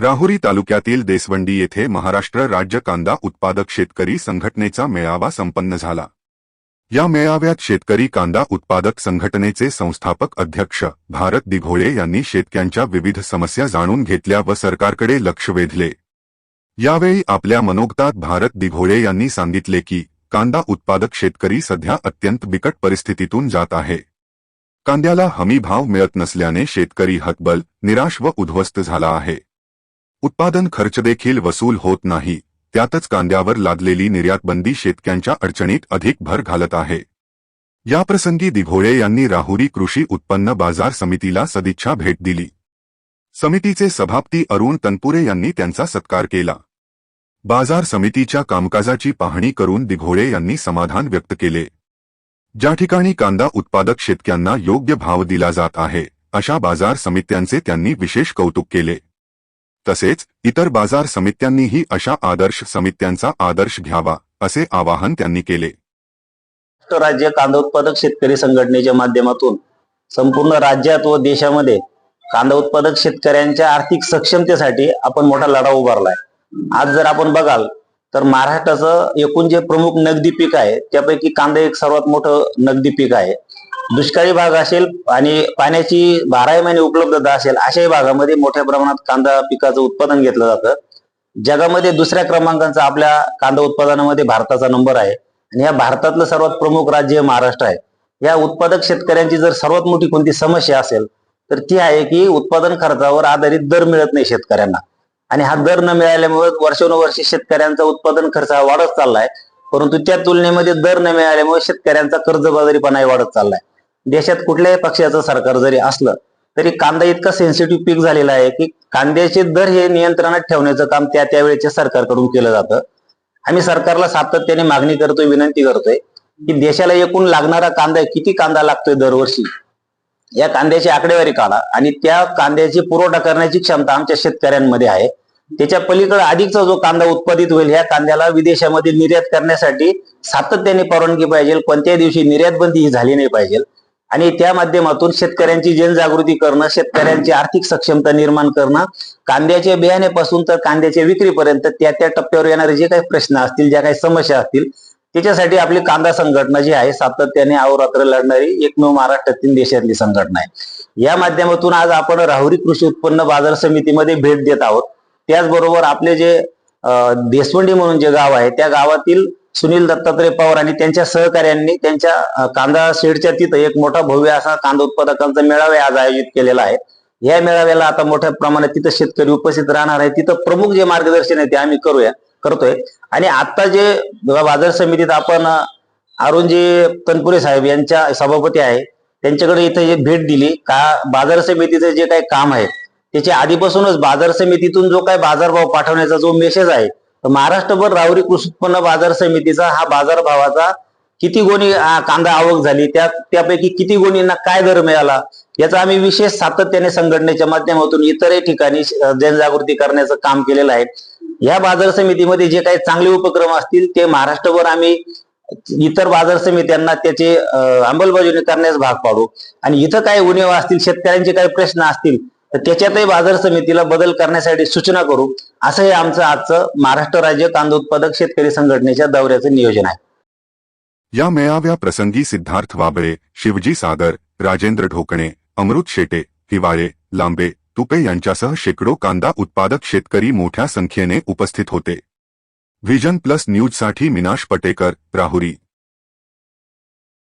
राहुरी तालुक्यातील देसवंडी येथे महाराष्ट्र राज्य कांदा उत्पादक शेतकरी संघटनेचा मेळावा संपन्न झाला. या मेळाव्यात शेतकरी कांदा उत्पादक संघटनेचे संस्थापक अध्यक्ष भारत दिघोळे यांनी शेतकऱ्यांच्या विविध समस्या जाणून घेतल्या व सरकारकडे लक्ष वेधले. यावेळी आपल्या मनोगतात भारत दिघोळे यांनी सांगितले की कांदा उत्पादक शेतकरी सध्या अत्यंत बिकट परिस्थितीतून जात आहे. कांद्याला हमी भाव मिळत नसल्याने शेतकरी हतबल निराश व उद्ध्वस्त झाला आहे. उत्पादन खर्च देखील वसूल होत नाही. त्यातच कांद्यावर लादलेली निर्यातबंदी शेतकऱ्यांच्या अडचणीत अधिक भर घालत आहे. याप्रसंगी दिघोळे यांनी राहुरी कृषी उत्पन्न बाजार समितीला सदिच्छा भेट दिली. समितीचे सभापती अरुण तनपुरे यांनी त्यांचा सत्कार केला. बाजार समितीच्या कामकाजाची पाहणी करून दिघोळे यांनी समाधान व्यक्त केले. ज्या ठिकाणी कांदा उत्पादक शेतकऱ्यांना योग्य भाव दिला जात आहे अशा बाजार समित्यांचे त्यांनी विशेष कौतुक केले. तसेच इतर बाजार समित्यांनीही अशा आदर्श समित्यांचा आदर्श घ्यावा असे आवाहन त्यांनी केले. महाराष्ट्र राज्य कांदा उत्पादक शेतकरी संघटनेच्या माध्यमातून संपूर्ण राज्यात व देशामध्ये कांदा उत्पादक शेतकऱ्यांच्या आर्थिक सक्षमतेसाठी आपण मोठा लढा उभारलाय. आज जर आपण बघाल तर महाराष्ट्राचं एकूण जे प्रमुख नगदी पीक आहे त्यापैकी कांदा एक सर्वात मोठं नगदी पीक आहे. दुष्काळी भाग असेल आणि पाण्याची बाराही महिने उपलब्धता असेल अशाही भागामध्ये मोठ्या प्रमाणात कांदा पिकाचं उत्पादन घेतलं जातं. जगामध्ये दुसऱ्या क्रमांकाचा आपल्या कांदा उत्पादनामध्ये भारताचा नंबर आहे. आणि या भारतातलं सर्वात प्रमुख राज्य महाराष्ट्र आहे. या उत्पादक शेतकऱ्यांची जर सर्वात मोठी कोणती समस्या असेल तर ती आहे की उत्पादन खर्चावर आधारित दर मिळत नाही शेतकऱ्यांना. आणि हा दर न मिळाल्यामुळे वर्षानुवर्षे शेतकऱ्यांचा उत्पादन खर्च हा वाढत चाललाय. परंतु त्या तुलनेमध्ये दर न मिळाल्यामुळे शेतकऱ्यांचा कर्जबाजारीपणाही वाढत चाललाय. देशात कुठल्याही पक्षाचं सरकार जरी असलं तरी कांदा इतका सेन्सिटिव्ह पीक झालेला आहे की कांद्याचे दर हे नियंत्रणात ठेवण्याचं काम त्या त्यावेळेच्या सरकारकडून केलं जातं. आम्ही सरकारला सातत्याने मागणी करतोय विनंती करतोय की देशाला एकूण लागणारा कांदा किती कांदा लागतोय दरवर्षी? या कांद्याची आकडेवारी काढा आणि त्या कांद्याची पुरवठा करण्याची क्षमता आमच्या शेतकऱ्यांमध्ये आहे. त्याच्या पलीकडे अधिकचा जो कांदा उत्पादित होईल ह्या कांद्याला विदेशामध्ये निर्यात करण्यासाठी सातत्याने परवानगी पाहिजे कोणत्याही दिवशी निर्यात बंदी ही झाली नाही पाहिजे. आणि त्या माध्यमातून शेतकऱ्यांची जनजागृती करणं शेतकऱ्यांची आर्थिक सक्षमता निर्माण करणं कांद्याच्या बियाण्यापासून तर कांद्याच्या विक्रीपर्यंत त्या त्या टप्प्यावर येणारे जे काही प्रश्न असतील ज्या काही समस्या असतील त्याच्यासाठी आपली कांदा संघटना जी आहे सातत्याने अहोरात्र लढणारी एकमेव महाराष्ट्रातील देशातली संघटना आहे. या माध्यमातून आज आपण राहुरी कृषी उत्पन्न बाजार समितीमध्ये भेट देत आहोत. त्याचबरोबर आपले जे देसवंडी म्हणून जे गाव आहे त्या गावातील सुनील दत्तात्रय पवार आणि त्यांच्या सहकार्यांनी त्यांच्या कांदा शेडच्या तिथं एक मोठा भव्य असा कांदा उत्पादकांचा मेळावा आज आयोजित केलेला आहे. या मेळाव्याला आता मोठ्या प्रमाणात तिथं शेतकरी उपस्थित राहणार आहे तिथं प्रमुख जे मार्गदर्शन आहे ते आम्ही करूया करतोय. आणि आता जे बाजार समितीत आपण अरुणजी तनपुरे साहेब यांच्या सभापती आहे. त्यांच्याकडे इथे जे भेट दिली. का बाजार समितीचं जे काही काम आहे त्याच्या आधीपासूनच बाजार समितीतून जो काही बाजारभाव पाठवण्याचा जो मेसेज आहे तर महाराष्ट्रभर रावरी कृषी उत्पन्न बाजार समितीचा हा बाजारभावाचा किती गोणी कांदा आवक झाली? त्या त्यापैकी किती गोणींना काय दर मिळाला? याचा आम्ही विशेष सातत्याने संघटनेच्या माध्यमातून इतरही ठिकाणी जनजागृती करण्याचं काम केलेलं आहे. या बाजार समितीमध्ये जे काही चांगले उपक्रम असतील ते महाराष्ट्रभर आम्ही इतर बाजार समित्यांना त्याचे अंमलबजावणी करण्यास भाग पाडू. आणि इथं काही उणीवा असतील शेतकऱ्यांचे काही प्रश्न असतील तर त्याच्यातही बाजार समितीला बदल करण्यासाठी सूचना करू. असं हे आमचं आजचं महाराष्ट्र राज्य कांदा उत्पादक शेतकरी संघटनेच्या दौऱ्याचं नियोजन आहे. या मेळाव्या प्रसंगी सिद्धार्थ वाबळे शिवजी सादर राजेंद्र ढोकणे अमृत शेटे हिवाळे लांबे तुपे यांच्यासह शेकडो कांदा उत्पादक शेतकरी मोठ्या संख्येने उपस्थित होते. व्हिजन प्लस न्यूजसाठी मिनाश पटेकर राहुरी.